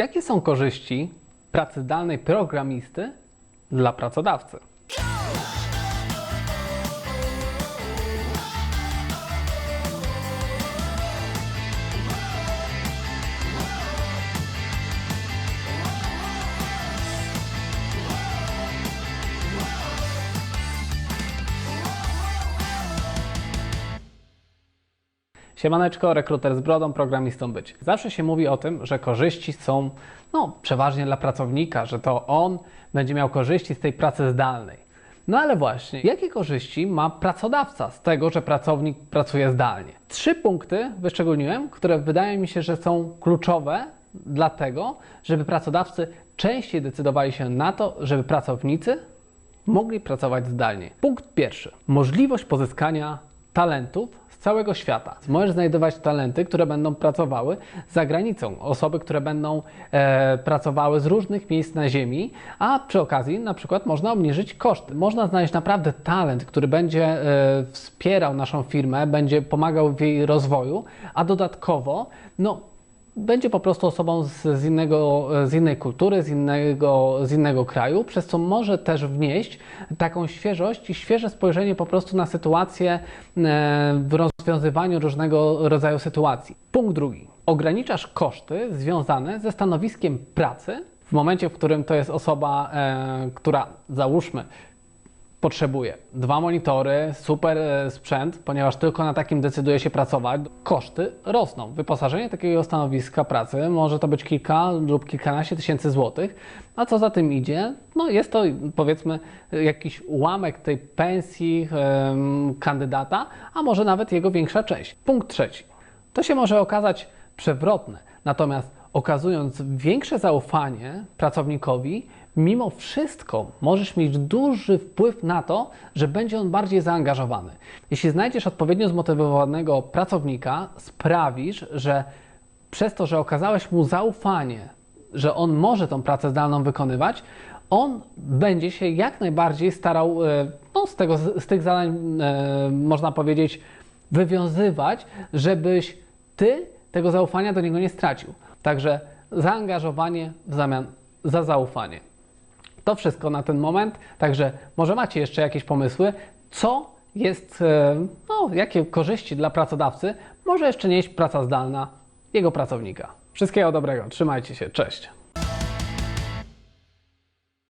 Jakie są korzyści pracy zdalnej programisty dla pracodawcy? Siemaneczko, rekruter z brodą, programistą być. Zawsze się mówi o tym, że korzyści są no, przeważnie dla pracownika, że to on będzie miał korzyści z tej pracy zdalnej. No ale właśnie, jakie korzyści ma pracodawca z tego, że pracownik pracuje zdalnie? Trzy punkty wyszczególniłem, które wydaje mi się, że są kluczowe dlatego, żeby pracodawcy częściej decydowali się na to, żeby pracownicy mogli pracować zdalnie. Punkt pierwszy. Możliwość pozyskania talentów z całego świata. Możesz znajdować talenty, które będą pracowały za granicą, osoby, które będą e, pracowały z różnych miejsc na Ziemi, a przy okazji na przykład można obniżyć koszty. Można znaleźć naprawdę talent, który będzie e, wspierał naszą firmę, będzie pomagał w jej rozwoju, a dodatkowo no, będzie po prostu osobą z, z, innego, z innej kultury, z innego, z innego kraju, przez co może też wnieść taką świeżość i świeże spojrzenie po prostu na sytuację e, w rozwiązywaniu różnego rodzaju sytuacji. Punkt drugi. Ograniczasz koszty związane ze stanowiskiem pracy w momencie, w którym to jest osoba, e, która załóżmy potrzebuje dwa monitory, super e, sprzęt, ponieważ tylko na takim decyduje się pracować, koszty rosną. Wyposażenie takiego stanowiska pracy może to być kilka lub kilkanaście tysięcy złotych, a co za tym idzie, no jest to powiedzmy jakiś ułamek tej pensji kandydata, a może nawet jego większa część. Punkt trzeci. To się może okazać przewrotne, natomiast okazując większe zaufanie pracownikowi, mimo wszystko możesz mieć duży wpływ na to, że będzie on bardziej zaangażowany. Jeśli znajdziesz odpowiednio zmotywowanego pracownika, sprawisz, że przez to, że okazałeś mu zaufanie, że on może tą pracę zdalną wykonywać, on będzie się jak najbardziej starał e, no, z, tego, z tych zadań, e, można powiedzieć, wywiązywać, żebyś ty tego zaufania do niego nie stracił. Także zaangażowanie w zamian za zaufanie. To wszystko na ten moment. Także może macie jeszcze jakieś pomysły, co jest, e, no, jakie korzyści dla pracodawcy może jeszcze nieść praca zdalna jego pracownika. Wszystkiego dobrego, trzymajcie się, cześć.